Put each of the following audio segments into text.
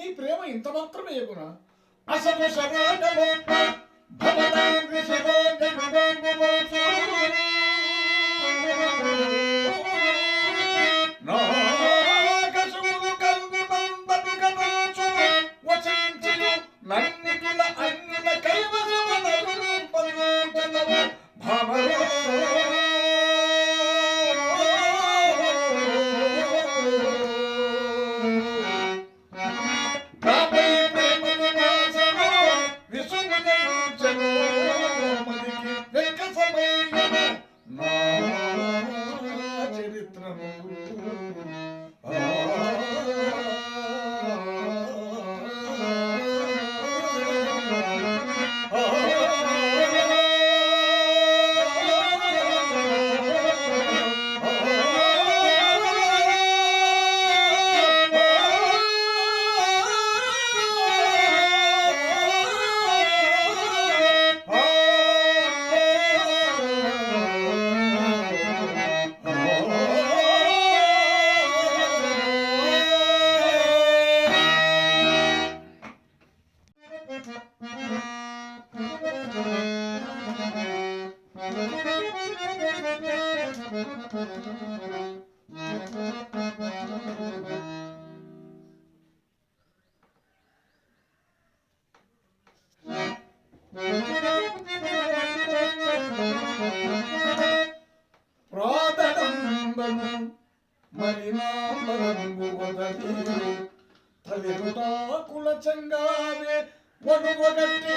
నీ ప్రేమ ఇంత మాత్రమే ఎగునా అసలు ప్రాతడంబను మరి నాంబరంబు చంగావే వడువగట్టి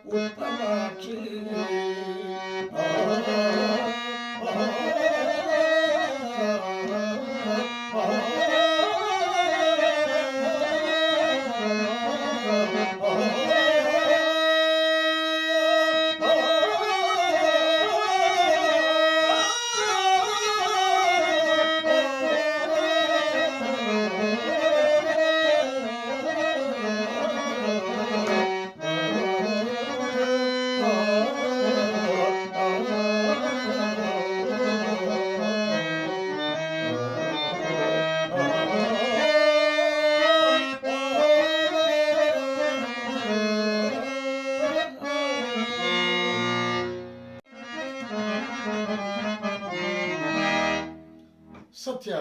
సత్య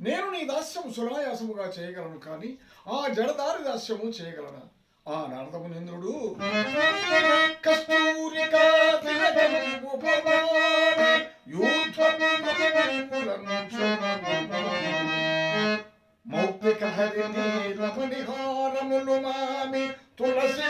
నేను నీ దాస్యము సునాయాసముగా చేయగలను కానీ ఆ జడదారి దాస్యము చేయగలనా? ఆ నారదమునింద్రుడు కస్తూరికా మౌక్తిక హరి రమణిహారములు మామి తులసి